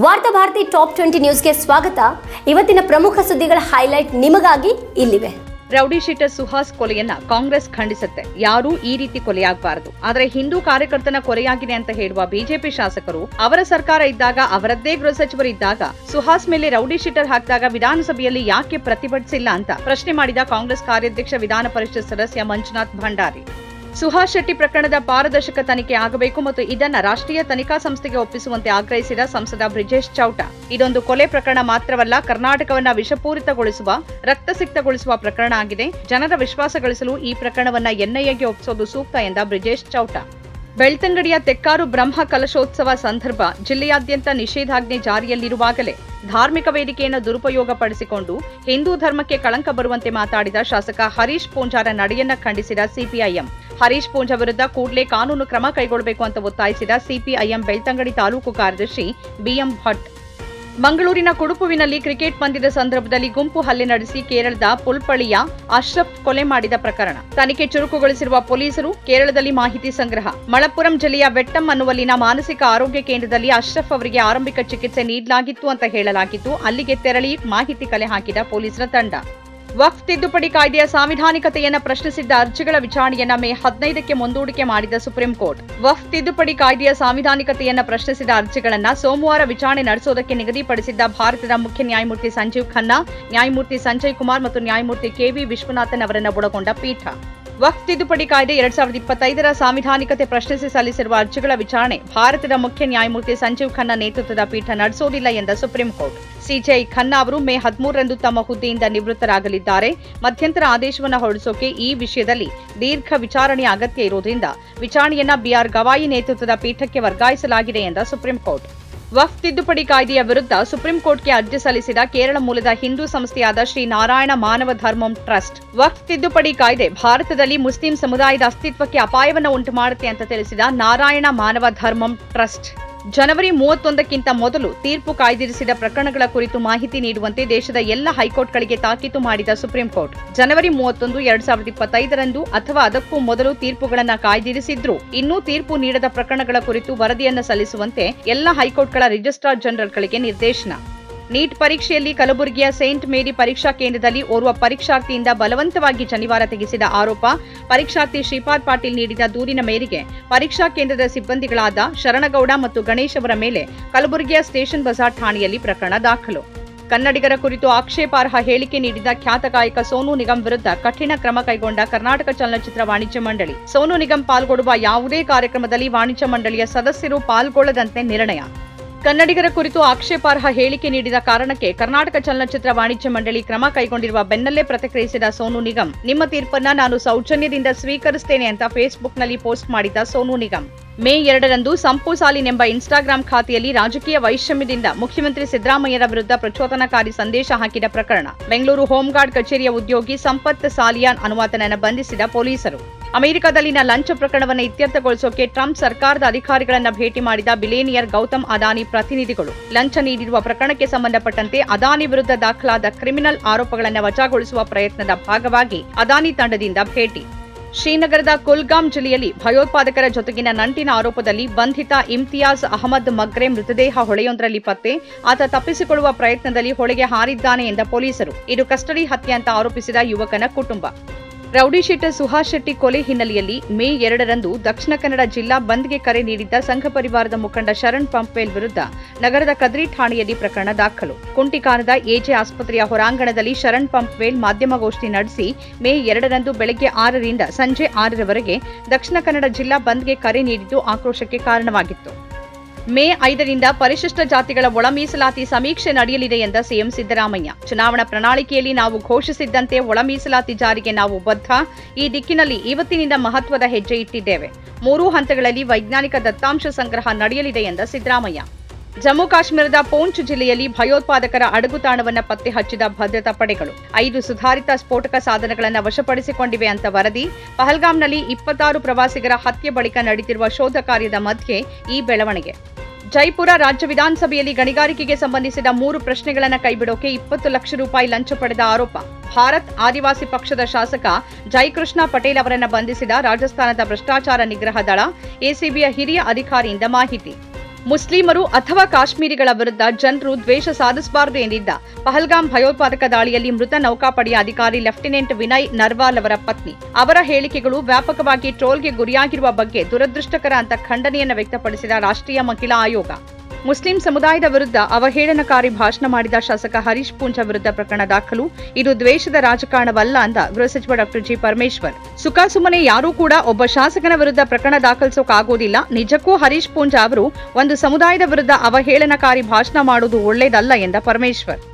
ವಾರ್ತಾ Bharati top twenty ನ್ಯೂಸ್ಗೆ ಸ್ವಾಗತ. ಇವತ್ತಿನ ಪ್ರಮುಖ ಸುದ್ದಿಗಳ ಹೈಲೈಟ್ ನಿಮಗಾಗಿ ಇಲ್ಲಿವೆ. ರೌಡಿ ಶೀಟರ್ ಸುಹಾಸ್ ಕೊಲೆಯನ್ನ ಕಾಂಗ್ರೆಸ್ ಖಂಡಿಸುತ್ತೆ. ಯಾರೂ ಈ ರೀತಿ ಕೊಲೆಯಾಗಬಾರದು. ಆದರೆ ಹಿಂದೂ ಕಾರ್ಯಕರ್ತನ ಕೊಲೆಯಾಗಿದೆ ಅಂತ ಹೇಳುವ ಬಿಜೆಪಿ ಶಾಸಕರು, ಅವರ ಸರ್ಕಾರ ಇದ್ದಾಗ, ಅವರದ್ದೇ ಗೃಹ ಸಚಿವರು ಇದ್ದಾಗ ಸುಹಾಸ್ ಮೇಲೆ ರೌಡಿ ಶೀಟರ್ ಹಾಕಿದಾಗ ವಿಧಾನಸಭೆಯಲ್ಲಿ ಯಾಕೆ ಪ್ರತಿಭಟಿಸಿಲ್ಲ ಅಂತ ಪ್ರಶ್ನೆ ಮಾಡಿದ ಕಾಂಗ್ರೆಸ್ ಕಾರ್ಯಾಧ್ಯಕ್ಷ ವಿಧಾನ ಪರಿಷತ್ ಸದಸ್ಯ ಮಂಜುನಾಥ್ ಭಂಡಾರಿ. ಸುಹಾಸ್ ಶೆಟ್ಟಿ ಪ್ರಕರಣದ ಪಾರದರ್ಶಕ ತನಿಖೆ ಆಗಬೇಕು ಮತ್ತು ಇದನ್ನ ರಾಷ್ಟ್ರೀಯ ತನಿಖಾ ಸಂಸ್ಥೆಗೆ ಒಪ್ಪಿಸುವಂತೆ ಆಗ್ರಹಿಸಿದ ಸಂಸದ ಬ್ರಿಜೇಶ್ ಚೌಟ. ಇದೊಂದು ಕೊಲೆ ಪ್ರಕರಣ ಮಾತ್ರವಲ್ಲ, ಕರ್ನಾಟಕವನ್ನ ವಿಷಪೂರಿತಗೊಳಿಸುವ, ರಕ್ತಸಿಕ್ತಗೊಳಿಸುವ ಪ್ರಕರಣ ಆಗಿದೆ. ಜನರ ವಿಶ್ವಾಸ ಗಳಿಸಲು ಈ ಪ್ರಕರಣವನ್ನ ಎನ್ಐಎಗೆ ಒಪ್ಪಿಸೋದು ಸೂಕ್ತ ಎಂದ ಬ್ರಿಜೇಶ್ ಚೌಟ. ಬೆಳ್ತಂಗಡಿಯ ತೆಕ್ಕಾರು ಬ್ರಹ್ಮ ಕಲಶೋತ್ಸವ ಸಂದರ್ಭ ಜಿಲ್ಲೆಯಾದ್ಯಂತ ನಿಷೇಧಾಜ್ಞೆ ಜಾರಿಯಲ್ಲಿರುವಾಗಲೇ ಧಾರ್ಮಿಕ ವೇದಿಕೆಯನ್ನು ದುರುಪಯೋಗಪಡಿಸಿಕೊಂಡು ಹಿಂದೂ ಧರ್ಮಕ್ಕೆ ಕಳಂಕ ಬರುವಂತೆ ಮಾತಾಡಿದ ಶಾಸಕ ಹರೀಶ್ ಪೂಂಜಾರ ನಡೆಯನ್ನ ಖಂಡಿಸಿದ ಸಿಪಿಐಎಂ. ಹರೀಶ್ ಪೂಂಜಾ ವಿರುದ್ಧ ಕೂಡಲೇ ಕಾನೂನು ಕ್ರಮ ಕೈಗೊಳ್ಳಬೇಕು ಅಂತ ಒತ್ತಾಯಿಸಿದ ಸಿಪಿಐಎಂ ಬೆಳ್ತಂಗಡಿ ತಾಲೂಕು ಕಾರ್ಯದರ್ಶಿ ಬಿಎಂ ಭಟ್. ಮಂಗಳೂರಿನ ಕುಡುಪುವಿನಲ್ಲಿ ಕ್ರಿಕೆಟ್ ಪಂದ್ಯದ ಸಂದರ್ಭದಲ್ಲಿ ಗುಂಪು ಹಲ್ಲೆ ನಡೆಸಿ ಕೇರಳದ ಪುಲ್ಪಳಿಯ ಅಶ್ರಫ್ ಕೊಲೆ ಮಾಡಿದ ಪ್ರಕರಣ. ತನಿಖೆ ಚುರುಕುಗೊಳಿಸಿರುವ ಪೊಲೀಸರು ಕೇರಳದಲ್ಲಿ ಮಾಹಿತಿ ಸಂಗ್ರಹ. ಮಳಪ್ಪುರಂ ಜಿಲ್ಲೆಯ ವೆಟ್ಟಂ ಅನ್ನುವಲ್ಲಿನ ಮಾನಸಿಕ ಆರೋಗ್ಯ ಕೇಂದ್ರದಲ್ಲಿ ಅಶ್ರಫ್ ಅವರಿಗೆ ಆರಂಭಿಕ ಚಿಕಿತ್ಸೆ ನೀಡಲಾಗಿತ್ತು ಅಂತ ಹೇಳಲಾಗಿತ್ತು. ಅಲ್ಲಿಗೆ ತೆರಳಿ ಮಾಹಿತಿ ಕಲೆ ಹಾಕಿದ ಪೊಲೀಸರ ತಂಡ. ವಕ್ಫ್ ತಿದ್ದುಪಡಿ ಕಾಯ್ದೆಯ ಸಾಂವಿಧಾನಿಕತೆಯನ್ನು ಪ್ರಶ್ನಿಸಿದ್ದ ಅರ್ಜಿಗಳ ವಿಚಾರಣೆಯನ್ನು ಮೇ ಹದಿನೈದಕ್ಕೆ ಮುಂದೂಡಿಕೆ ಮಾಡಿದ ಸುಪ್ರೀಂ ಕೋರ್ಟ್. ವಕ್ಫ್ ತಿದ್ದುಪಡಿ ಕಾಯ್ದೆಯ ಸಾಂವಿಧಾನಿಕತೆಯನ್ನ ಪ್ರಶ್ನಿಸಿದ ಅರ್ಜಿಗಳನ್ನ ಸೋಮವಾರ ವಿಚಾರಣೆ ನಡೆಸುವುದಕ್ಕೆ ನಿಗದಿಪಡಿಸಿದ್ದ ಭಾರತದ ಮುಖ್ಯ ನ್ಯಾಯಮೂರ್ತಿ ಸಂಜೀವ್ ಖನ್ನಾ, ನ್ಯಾಯಮೂರ್ತಿ ಸಂಜಯ್ ಕುಮಾರ್ ಮತ್ತು ನ್ಯಾಯಮೂರ್ತಿ ಕೆವಿ ವಿಶ್ವನಾಥನ್ ಅವರನ್ನು ಒಳಗೊಂಡ ಪೀಠ. ವಕ್ಫ್ ತಿದ್ದುಪಡಿ ಕಾಯ್ದೆ ಎರಡ್ ಸಾವಿರದ ಇಪ್ಪತ್ತೈದರ ಸಾಂವಿಧಾನಿಕತೆ ಪ್ರಶ್ನಿಸಿ ಸಲ್ಲಿಸಿರುವ ಅರ್ಜಿಗಳ ವಿಚಾರಣೆ ಭಾರತದ ಮುಖ್ಯ ನ್ಯಾಯಮೂರ್ತಿ ಸಂಜೀವ್ ಖನ್ನಾ ನೇತೃತ್ವದ ಪೀಠ ನಡೆಸುವುದಿಲ್ಲ ಎಂದ ಸುಪ್ರೀಂ ಕೋರ್ಟ್. ಸಿಜೆಐ ಖನ್ನಾ ಅವರು ಮೇ ಹದಿಮೂರರಂದು ತಮ್ಮ ಹುದ್ದೆಯಿಂದ ನಿವೃತ್ತರಾಗಲಿದ್ದಾರೆ. ಮಧ್ಯಂತರ ಆದೇಶವನ್ನು ಹೊರಡಿಸೋಕೆ ಈ ವಿಷಯದಲ್ಲಿ ದೀರ್ಘ ವಿಚಾರಣೆಯ ಅಗತ್ಯ ಇರುವುದರಿಂದ ವಿಚಾರಣೆಯನ್ನ ಬಿಆರ್ ಗವಾಯಿ ನೇತೃತ್ವದ ಪೀಠಕ್ಕೆ ವರ್ಗಾಯಿಸಲಾಗಿದೆ ಎಂದ ಸುಪ್ರೀಂ ಕೋರ್ಟ್. ವಕ್ಫ್ ತಿದ್ದುಪಡಿ ಕಾಯ್ದೆಯ ವಿರುದ್ಧ ಸುಪ್ರೀಂ ಕೋರ್ಟ್ಗೆ ಅರ್ಜಿ ಸಲ್ಲಿಸಿದ ಕೇರಳ ಮೂಲದ ಹಿಂದೂ ಸಂಸ್ಥೆಯಾದ ಶ್ರೀ ನಾರಾಯಣ ಮಾನವ ಧರ್ಮಂ ಟ್ರಸ್ಟ್. ವಕ್ಫ್ ತಿದ್ದುಪಡಿ ಕಾಯ್ದೆ ಭಾರತದಲ್ಲಿ ಮುಸ್ಲಿಂ ಸಮುದಾಯದ ಅಸ್ತಿತ್ವಕ್ಕೆ ಅಪಾಯವನ್ನು ಉಂಟು ಮಾಡುತ್ತೆ ಅಂತ ತಿಳಿಸಿದ ನಾರಾಯಣ ಮಾನವ ಧರ್ಮಂ ಟ್ರಸ್ಟ್. ಜನವರಿ ಮೂವತ್ತೊಂದಕ್ಕಿಂತ ಮೊದಲು ತೀರ್ಪು ಕಾಯ್ದಿರಿಸಿದ ಪ್ರಕರಣಗಳ ಕುರಿತು ಮಾಹಿತಿ ನೀಡುವಂತೆ ದೇಶದ ಎಲ್ಲ ಹೈಕೋರ್ಟ್ಗಳಿಗೆ ತಾಕೀತು ಮಾಡಿದ ಸುಪ್ರೀಂ ಕೋರ್ಟ್. ಜನವರಿ ಮೂವತ್ತೊಂದು, ಎರಡ್ ಸಾವಿರದ ಇಪ್ಪತ್ತೈದರಂದು ಅಥವಾ ಅದಕ್ಕೂ ಮೊದಲು ತೀರ್ಪುಗಳನ್ನು ಕಾಯ್ದಿರಿಸಿದ್ರು ಇನ್ನೂ ತೀರ್ಪು ನೀಡದ ಪ್ರಕರಣಗಳ ಕುರಿತು ವರದಿಯನ್ನು ಸಲ್ಲಿಸುವಂತೆ ಎಲ್ಲ ಹೈಕೋರ್ಟ್ಗಳ ರಿಜಿಸ್ಟ್ರಾರ್ ಜನರಲ್ಗಳಿಗೆ ನಿರ್ದೇಶನ. ನೀಟ್ ಪರೀಕ್ಷೆಯಲ್ಲಿ ಕಲಬುರಗಿಯ ಸೇಂಟ್ ಮೇರಿ ಪರೀಕ್ಷಾ ಕೇಂದ್ರದಲ್ಲಿ ಓರ್ವ ಪರೀಕ್ಷಾರ್ಥಿಯಿಂದ ಬಲವಂತವಾಗಿ ಶನಿವಾರ ತೆಗೆಸಿದ ಆರೋಪ. ಪರೀಕ್ಷಾರ್ಥಿ ಶ್ರೀಪಾದ್ ಪಾಟೀಲ್ ನೀಡಿದ ದೂರಿನ ಮೇರೆಗೆ ಪರೀಕ್ಷಾ ಕೇಂದ್ರದ ಸಿಬ್ಬಂದಿಗಳಾದ ಶರಣಗೌಡ ಮತ್ತು ಗಣೇಶ್ ಅವರ ಮೇಲೆ ಕಲಬುರಗಿಯ ಸ್ಟೇಷನ್ ಬಜಾರ್ ಠಾಣೆಯಲ್ಲಿ ಪ್ರಕರಣ ದಾಖಲು. ಕನ್ನಡಿಗರ ಕುರಿತು ಆಕ್ಷೇಪಾರ್ಹ ಹೇಳಿಕೆ ನೀಡಿದ ಖ್ಯಾತ ಗಾಯಕ ಸೋನು ನಿಗಮ್ ವಿರುದ್ಧ ಕಠಿಣ ಕ್ರಮ ಕೈಗೊಂಡ ಕರ್ನಾಟಕ ಚಲನಚಿತ್ರ ವಾಣಿಜ್ಯ ಮಂಡಳಿ. ಸೋನು ನಿಗಮ್ ಪಾಲ್ಗೊಳ್ಳುವ ಯಾವುದೇ ಕಾರ್ಯಕ್ರಮದಲ್ಲಿ ವಾಣಿಜ್ಯ ಮಂಡಳಿಯ ಸದಸ್ಯರು ಪಾಲ್ಗೊಳ್ಳದಂತೆ ನಿರ್ಣಯ. ಕನ್ನಡಿಗರ ಕುರಿತು ಆಕ್ಷೇಪಾರ್ಹ ಹೇಳಿಕೆ ನೀಡಿದ ಕಾರಣಕ್ಕೆ ಕರ್ನಾಟಕ ಚಲನಚಿತ್ರ ವಾಣಿಜ್ಯ ಮಂಡಳಿ ಕ್ರಮ ಕೈಗೊಂಡಿರುವ ಬೆನ್ನಲ್ಲೇ ಪ್ರತಿಕ್ರಿಯಿಸಿದ ಸೋನು ನಿಗಮ್, ನಿಮ್ಮ ತೀರ್ಪನ್ನ ನಾನು ಸೌಜನ್ಯದಿಂದ ಸ್ವೀಕರಿಸುತ್ತೇನೆ ಅಂತ ಫೇಸ್ಬುಕ್ನಲ್ಲಿ ಪೋಸ್ಟ್ ಮಾಡಿದ ಸೋನು ನಿಗಮ್. ಮೇ ಎರಡರಂದು ಸಂಪು ಎಂಬ ಇನ್ಸ್ಟಾಗ್ರಾಂ ಖಾತೆಯಲ್ಲಿ ರಾಜಕೀಯ ವೈಷಮ್ಯದಿಂದ ಮುಖ್ಯಮಂತ್ರಿ ಸಿದ್ದರಾಮಯ್ಯರ ವಿರುದ್ಧ ಪ್ರಚೋದನಕಾರಿ ಸಂದೇಶ ಹಾಕಿದ ಪ್ರಕರಣ. ಬೆಂಗಳೂರು ಹೋಂಗಾರ್ಡ್ ಕಚೇರಿಯ ಉದ್ಯೋಗಿ ಸಂಪತ್ ಸಾಲಿಯಾನ್ ಅನುವಾತನನ್ನು ಬಂಧಿಸಿದ ಪೊಲೀಸರು. ಅಮೆರಿಕದಲ್ಲಿನ ಲಂಚ ಪ್ರಕರಣವನ್ನು ಇತ್ಯರ್ಥಗೊಳಿಸೋಕೆ ಟ್ರಂಪ್ ಸರ್ಕಾರದ ಅಧಿಕಾರಿಗಳನ್ನು ಭೇಟಿ ಮಾಡಿದ ಬಿಲೇನಿಯರ್ ಗೌತಮ್ ಅದಾನಿ ಪ್ರತಿನಿಧಿಗಳು. ಲಂಚ ನೀಡಿರುವ ಪ್ರಕರಣಕ್ಕೆ ಸಂಬಂಧಪಟ್ಟಂತೆ ಅದಾನಿ ವಿರುದ್ಧ ದಾಖಲಾದ ಕ್ರಿಮಿನಲ್ ಆರೋಪಗಳನ್ನು ವಜಾಗೊಳಿಸುವ ಪ್ರಯತ್ನದ ಭಾಗವಾಗಿ ಅದಾನಿ ತಂಡದಿಂದ ಭೇಟಿ. ಶ್ರೀನಗರದ ಕುಲ್ಗಾಮ್ ಜಿಲ್ಲೆಯಲ್ಲಿ ಭಯೋತ್ಪಾದಕರ ಜೊತೆಗಿನ ನಂಟಿನ ಆರೋಪದಲ್ಲಿ ಬಂಧಿತ ಇಮ್ತಿಯಾಜ್ ಅಹಮದ್ ಮಗ್ರೆ ಮೃತದೇಹ ಹೊಳೆಯೊಂದರಲ್ಲಿ ಪತ್ತೆ, ಆತ ತಪ್ಪಿಸಿಕೊಳ್ಳುವ ಪ್ರಯತ್ನದಲ್ಲಿ ಹೊಳೆಗೆ ಹಾರಿದ್ದಾನೆ ಎಂದ ಪೊಲೀಸರು. ಇದು ಕಸ್ಟಡಿ ಹತ್ಯೆ ಅಂತ ಆರೋಪಿಸಿದ ಯುವಕನ ಕುಟುಂಬ. ರೌಡಿ ಶೀಟರ್ ಸುಹಾಸ್ ಶೆಟ್ಟಿ ಕೊಲೆ ಹಿನ್ನೆಲೆಯಲ್ಲಿ ಮೇ ಎರಡರಂದು ದಕ್ಷಿಣ ಕನ್ನಡ ಜಿಲ್ಲಾ ಬಂದ್ಗೆ ಕರೆ ನೀಡಿದ್ದ ಸಂಘ ಪರಿವಾರದ ಮುಖಂಡ ಶರಣ್ ಪಂಪೇಲ್ ವಿರುದ್ಧ ನಗರದ ಕದ್ರಿ ಠಾಣೆಯಲ್ಲಿ ಪ್ರಕರಣ ದಾಖಲು. ಕುಂಟಿಕಾನದ ಎಜೆ ಆಸ್ಪತ್ರೆಯ ಹೊರಾಂಗಣದಲ್ಲಿ ಶರಣ್ ಪಂಪ್ವೇಲ್ ಮಾಧ್ಯಮಗೋಷ್ಠಿ ನಡೆಸಿ ಮೇ ಎರಡರಂದು ಬೆಳಗ್ಗೆ ಆರರಿಂದ ಸಂಜೆ ಆರರವರೆಗೆ ದಕ್ಷಿಣ ಕನ್ನಡ ಜಿಲ್ಲಾ ಬಂದ್ಗೆ ಕರೆ ನೀಡಿದ್ದು ಆಕ್ರೋಶಕ್ಕೆ ಕಾರಣವಾಗಿತ್ತು. ಮೇ ಐದರಿಂದ ಪರಿಶಿಷ್ಟ ಜಾತಿಗಳ ಒಳ ಮೀಸಲಾತಿ ಸಮೀಕ್ಷೆ ನಡೆಯಲಿದೆ ಎಂದ ಸಿಎಂ ಸಿದ್ದರಾಮಯ್ಯ. ಚುನಾವಣಾ ಪ್ರಣಾಳಿಕೆಯಲ್ಲಿ ನಾವು ಘೋಷಿಸಿದ್ದಂತೆ ಒಳ ಮೀಸಲಾತಿ ಜಾರಿಗೆ ನಾವು ಬದ್ಧ. ಈ ದಿಕ್ಕಿನಲ್ಲಿ ಇವತ್ತಿನಿಂದ ಮಹತ್ವದ ಹೆಜ್ಜೆ ಇಟ್ಟಿದ್ದೇವೆ. ಮೂರೂ ಹಂತಗಳಲ್ಲಿ ವೈಜ್ಞಾನಿಕ ದತ್ತಾಂಶ ಸಂಗ್ರಹ ನಡೆಯಲಿದೆ ಎಂದ ಸಿದ್ದರಾಮಯ್ಯ. ಜಮ್ಮು ಕಾಶ್ಮೀರದ ಪೂಂಚ್ ಜಿಲ್ಲೆಯಲ್ಲಿ ಭಯೋತ್ಪಾದಕರ ಅಡಗುತಾಣವನ್ನು ಪತ್ತೆ ಹಚ್ಚಿದ ಭದ್ರತಾ ಪಡೆಗಳು. ಐದು ಸುಧಾರಿತ ಸ್ಫೋಟಕ ಸಾಧನಗಳನ್ನು ವಶಪಡಿಸಿಕೊಂಡಿವೆ ಅಂತ ವರದಿ. ಪಹಲ್ಗಾಮ್ನಲ್ಲಿ ಇಪ್ಪತ್ತಾರು ಪ್ರವಾಸಿಗರ ಹತ್ಯೆ ಬಳಿಕ ನಡೆದಿರುವ ಶೋಧ ಕಾರ್ಯದ ಮಧ್ಯೆ ಈ ಬೆಳವಣಿಗೆ. ಜೈಪುರ ರಾಜ್ಯ ವಿಧಾನಸಭೆಯಲ್ಲಿ ಗಣಿಗಾರಿಕೆಗೆ ಸಂಬಂಧಿಸಿದ ಮೂರು ಪ್ರಶ್ನೆಗಳನ್ನು ಕೈಬಿಡೋಕೆ ಇಪ್ಪತ್ತು ಲಕ್ಷ ರೂಪಾಯಿ ಲಂಚ ಪಡೆದ ಆರೋಪ. ಭಾರತ್ ಆದಿವಾಸಿ ಪಕ್ಷದ ಶಾಸಕ ಜೈಕೃಷ್ಣ ಪಟೇಲ್ ಅವರನ್ನು ಬಂಧಿಸಿದ ರಾಜಸ್ಥಾನದ ಭ್ರಷ್ಟಾಚಾರ ನಿಗ್ರಹ ದಳ, ಎಸಿಬಿಯ ಹಿರಿಯ ಅಧಿಕಾರಿಯಿಂದ ಮಾಹಿತಿ. ಮುಸ್ಲಿಮರು ಅಥವಾ ಕಾಶ್ಮೀರಿಗಳ ವಿರುದ್ಧ ಜನರು ದ್ವೇಷ ಸಾಧಿಸಬಾರದು ಎಂದಿದ್ದ ಪಹಲ್ಗಾಮ್ ಭಯೋತ್ಪಾದಕ ದಾಳಿಯಲ್ಲಿ ಮೃತ ನೌಕಾಪಡೆಯ ಅಧಿಕಾರಿ ಲೆಫ್ಟಿನೆಂಟ್ ವಿನಯ್ ನರ್ವಾಲ್ ಅವರ ಪತ್ನಿ. ಅವರ ಹೇಳಿಕೆಗಳು ವ್ಯಾಪಕವಾಗಿ ಟ್ರೋಲ್ಗೆ ಗುರಿಯಾಗಿರುವ ಬಗ್ಗೆ ದುರದೃಷ್ಟಕರ ಅಂತ ಖಂಡನೆಯನ್ನು ವ್ಯಕ್ತಪಡಿಸಿದ ರಾಷ್ಟ್ರೀಯ ಮಹಿಳಾ ಆಯೋಗ. ಮುಸ್ಲಿಂ ಸಮುದಾಯದ ವಿರುದ್ಧ ಅವಹೇಳನಕಾರಿ ಭಾಷಣ ಮಾಡಿದ ಶಾಸಕ ಹರೀಶ್ ಪೂಂಜ ವಿರುದ್ಧ ಪ್ರಕರಣ ದಾಖಲು. ಇದು ದ್ವೇಷದ ರಾಜಕಾರಣವಲ್ಲ ಅಂದ ಗೃಹ ಸಚಿವ ಡಾಕ್ಟರ್ ಜಿ ಪರಮೇಶ್ವರ್. ಸುಖ ಸುಮ್ಮನೆ ಯಾರೂ ಕೂಡ ಒಬ್ಬ ಶಾಸಕನ ವಿರುದ್ಧ ಪ್ರಕರಣ ದಾಖಲಿಸೋಕಾಗೋದಿಲ್ಲ ನಿಜಕ್ಕೂ ಹರೀಶ್ ಪೂಂಜ ಅವರು ಒಂದು ಸಮುದಾಯದ ವಿರುದ್ಧ ಅವಹೇಳನಕಾರಿ ಭಾಷಣ ಮಾಡುವುದು ಒಳ್ಳೆಯದಲ್ಲ ಎಂದ ಪರಮೇಶ್ವರ್.